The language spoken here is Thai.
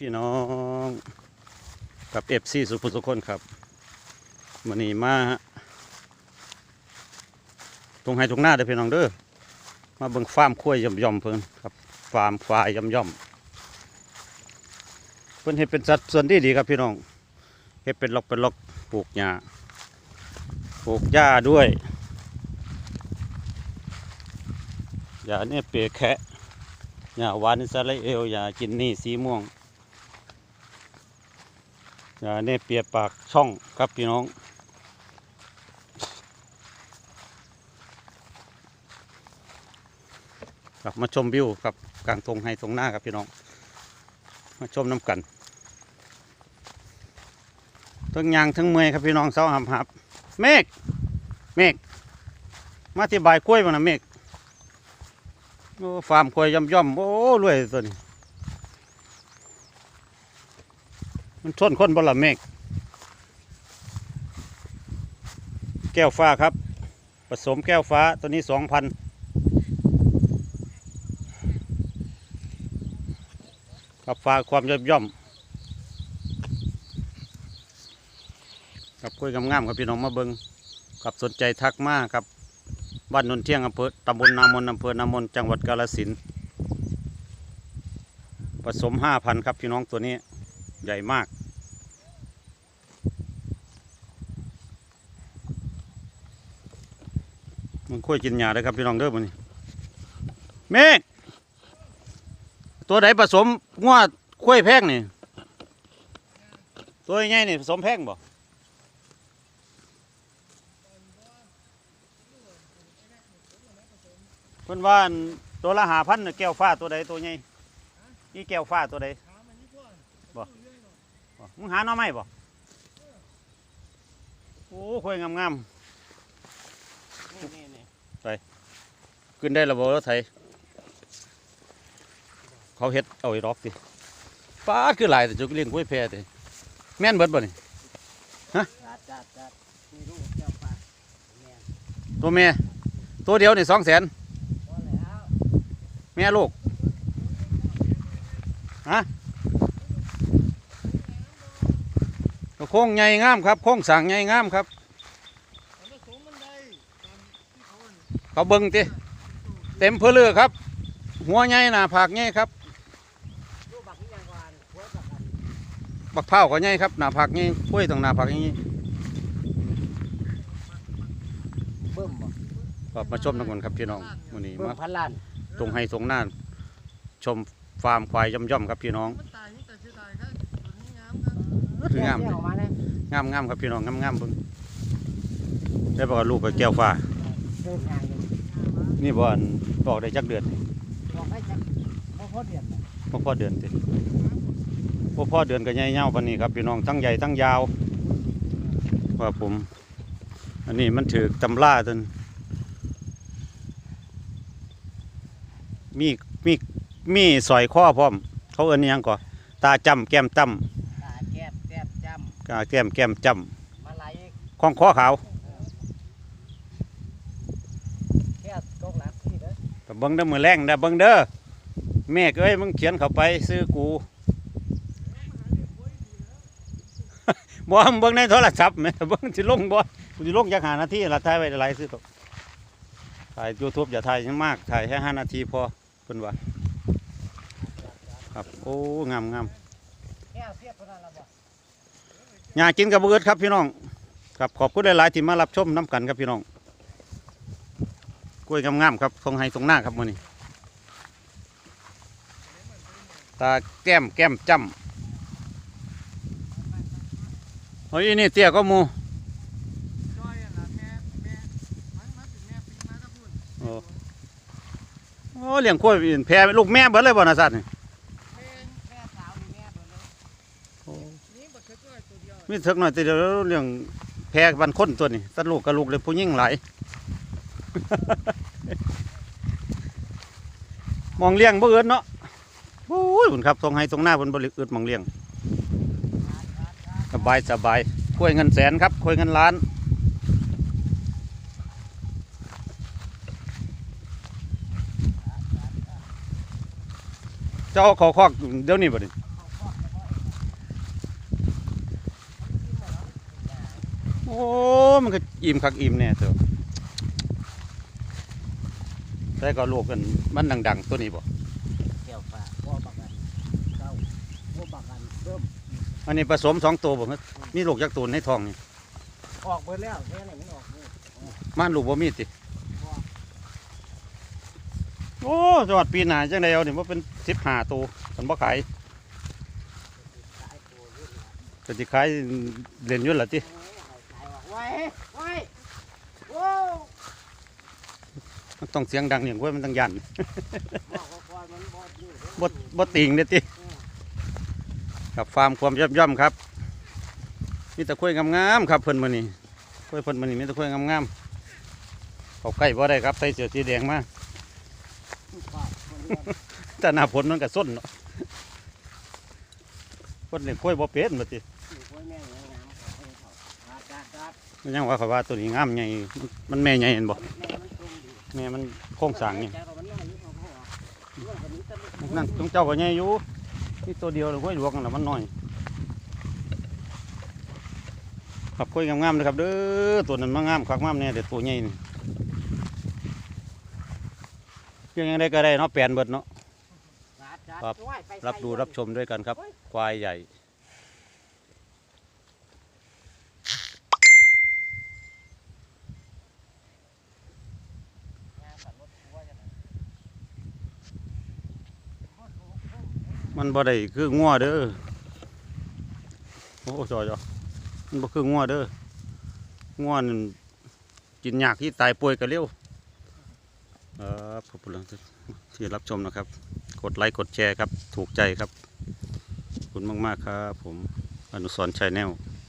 พี่น้องกับเอฟซีสุภุสุคนครับมันนี้มาตรงไฮตรงหน้าเด้อพี่น้องเด้อมาเบิ่งฟาร์มคุ้ยย่อมย่อมเพิ่นครับฟาร์มควายย่อมย่อมเพิ่นเฮ็ดเป็นสัดส่วนที่ดีครับพี่น้องเฮ็ดเป็นล็อกเป็นล็อกปลูกหญ้าปลูกหญ้าด้วยหญ้าเนี่ยเปียแคะหญ้าหวานอิสราเอลหญ้าจินนี่สีม่วง อย่าเนี่ยเปียปากช่องครับพี่น้อง กลับมาชมวิวกับกลางทงไฮทงหน้าครับพี่น้อง มาชมน้ำกันทั้งยางทั้งเมยครับพี่น้องเสาหับหับเมฆเมฆมาที่บายกล้วยมานะเมฆโอ้ฟาร์มกล้วยย่อมย่อมโอ้รวยตัวนี้ มันชนคนบนละเมฆแก้วฟ้าครับ ผสมแก้วฟ้าตัวนี้สองพันกับฟ้าความย่อมย่อมกับคุยงามๆครับพี่น้องมาเบิงกับสนใจทักมากับบ้านนนเที่ยงอำเภอตำบลนามนอำเภอนามนจังหวัดกาฬสินธุ์ผสมห้าพันครับพี่น้องตัวนี้ ใหญ่มาก มันค่อยกินหญ้าเลยครับพี่น้องเด้อมันนี่เมฆตัวไหนผสมงวดค่อยแพงนี่ ตัวใหญ่นี่ผสมแพงบ่เพิ่นว่านตัวละหาพันแก้วฟ้าตัวใดตัวใหญ่นี่แก้วฟ้าตัวใดบ่ มึงหาหน่อไม้บ่โอ้คุยงามนี่นี่นี่ๆขึ้นได้ระบบรถไถเขาเฮ็ดเอาไอ้รอกติป้าดคือหลายแต่จุกเลี้ยงกล้วยแพรติแม่นเบิดบ่นี่จัดจัดจัดมีลูกเจ้าป่าแม่ตัวแม่ตัวเดียวนี่สองแสนพอแล้วแม่ลูกฮะ โค้งใหญ่งามครับโค้งสั่งใหญ่งามครับ เขาเบิ่งติเต็มเพื่อเลือครับ หัวใหญ่หน้าผากใหญ่ครับลูกบักที่ยังกวานหัวกับกันบักเผาวก็ใหญ่ครับหน้าผากใหญ่กล้วยต้องหน้าผากใหญ่เบิ่มบ่ก็มาชมทั้งคนครับพี่น้องมื้อนี้เบิ่มมาพันล้าน ตรงให้ตรงหน้าชมฟาร์มควายย่อมๆครับพี่น้อง คืองามเที่ยวออกมาเนี่ยงามงามครับพี่น้องงามงามเบิ่งได้บอกว่าลูกกับแก้วฟ้า เดินทางอยู่นี่บ่อันบอกได้จักเดือนนี่บอกให้จักพอพอเดือนน่ะบ่พอเดือนติบ่พอเดือนก็ใหญ่ยาวปานนี้ครับพี่น้องทั้งใหญ่ทั้งยาวว่าผม อันนี้มันถือตำราจนมีมีมีสอยข้อพร้อม เขาเอิ้นอิหยังก่อตาจำแก้มจตาแก้บแก้บจำ กาแก้มแก้มจำมาไหลอีกำข้องข้อขาวแค่กกหลักที่เด้อแต่เบิ้งเด้อมือแรงเด้อเบิ้งเด้อแม่เอ้ยมึงเขียนเข้าไปซื้อกู บ่มึงเบิ้งในโทรศัพท์แม่เบิ้งสิลงบ่กูสิลงจักหานาทีละถ่ายไว้หลายซื้อตกถ่าย YouTube อย่าถ่ายมากถ่ายแค่ห้านาทีพอเพิ่นว่าครับโอ้งามงามแค่เทียบเท่านั้นละบ่ อยากกินกับเบิดครับพี่น้องครับขอบคุณหลายๆที่มารับชมน้ำกันครับพี่น้องกล้วยงามๆครับทรงไฮทรงหน้าครับมื้อนี้ ตาแก้มแก้มจ้ำเฮ้ยนี่เตี้ยก็มูจอยอะนะแม่แม่มันมันเป็นแม่ปีมากับพุ่นโอ้เลี้ยงกล้วยอื่นแพรลูกแม่เบิดเลยบ่นะสัตว์นี่ แม่ แม่สาวนี่แม่เบิ่งเลย นี่บักเคือจ้อยตัวเดียว มีเถิกหน่อยแต่เดี๋ยวเลี้ยงแพรบันคนตัวนี้ตัดลูกกับลูกเลยผู้ยิ่งไหลมองเลี้ยงบ่เอิดเนาะโอ้ยคุณครับทรงไห้ทรงหน้าเพิ่นบ่อึดมองเลี้ยง สบายสบายคุยเงินแสนครับคุยเงินล้านเจ้าขาคอกเดี๋ยวนี้บ่ดิ โอ้ มันก็อิ่มคักอิ่มแน่เถอะแต่ก็ลูกกันมันดัง ๆ ตัวนี้บ่แก้วฟ้าพ่อบักกันเก้าพ่อบักกันเริ่มอันนี้ผสมสองตัวบ่ครับมีลูกจักตัวในท้องนี่ ออกเบิดแล้วแค่ไหนมันออกนี่ม่านลูกบ่มีติ โอ้จอดปีหน้าจังไดเอานี่บ่เป็น15ตัวมันบ่ขายขายตัวยุ่งละก็สิขายเล่นอยู่ล่ะติ ไว้ไว้โอ้มันต้องเสียงดังอย่างกล้วยมันต้องยันบอกว่าก่อนมันบอดอยู่เด้อบ่บ่ติงเด้อติครับฟาร์มความย่ำย่ำครับมีแต่กล้วยงามๆครับเพิ่นมื้อนี้กล้วยเพิ่นมื้อนี้มีแต่กล้วยงามๆเข้าใกล้บ่ได้ครับใส่เสื้อสีแดงมาฝากคนเดียวแต่หน้าฝนมันก็ส้นเนาะคนเลี้ยงกล้วยบ่เป็นบ่ติ ยังว่าเขาว่าตัวนี้งามใหญ่มันแม่ใหญ่เห็นบ่แม่มันตรงดีแม่มันโครงสางนี่ใจก็มันน้อยอยู่ของนั่นของเจ้าก็ใหญ่อยู่มีตัวเดียวเลยกล้วยหลวงนั่นล่ะมันน้อยครับกล้วยงามๆนะครับเด้อตัวนั้นมางามคักงามแน่แต่ตัวใหญ่นี่ยังยังได้ก็ได้เนาะแปลนเบิดเนาะครับรับดูรับชมด้วยกันครับ ควายใหญ่ มันบ่ได้คืองัวเด้อโอ้จอยมันบ่คืองัวเด้องัวนั่นกินยากที่ตายป่วยก็เร็วเออขอบคุณที่รับชมนะครับ กดไลค์กดแชร์ครับ ถูกใจครับ ขอบคุณมาก ๆ ครับ ผมอนุสรชัยแนล